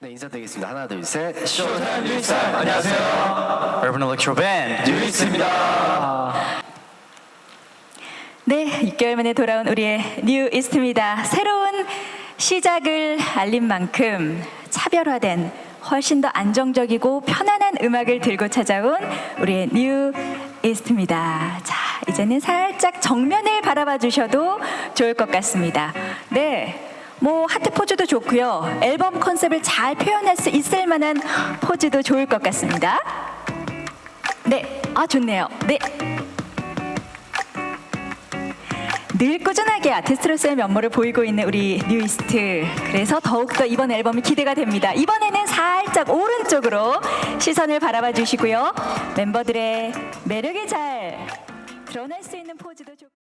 네 인사드리겠습니다. 하나 둘 셋. 쇼타임 뉴이스타임 안녕하세요 여러분 일렉트로 밴드 뉴이스트입니다 네, 6개월 만에 돌아온 우리의 뉴 이스트입니다. 새로운 시작을 알린 만큼 차별화된 훨씬 더 안정적이고 편안한 음악을 들고 찾아온 우리의 뉴 이스트입니다. 자, 이제는 살짝 정면을 바라봐 주셔도 좋을 것 같습니다. 네. 뭐 하트 포즈도 좋고요. 앨범 컨셉을 잘 표현할 수 있을 만한 포즈도 좋을 것 같습니다. 네. 아, 좋네요. 네. 늘 꾸준하게 아티스트로서의 면모를 보이고 있는 우리 뉴이스트. 그래서 더욱더 이번 앨범이 기대가 됩니다. 이번에는 살짝 오른쪽으로 시선을 바라봐 주시고요. 멤버들의 매력이 잘 드러날 수 있는 포즈도 좋고.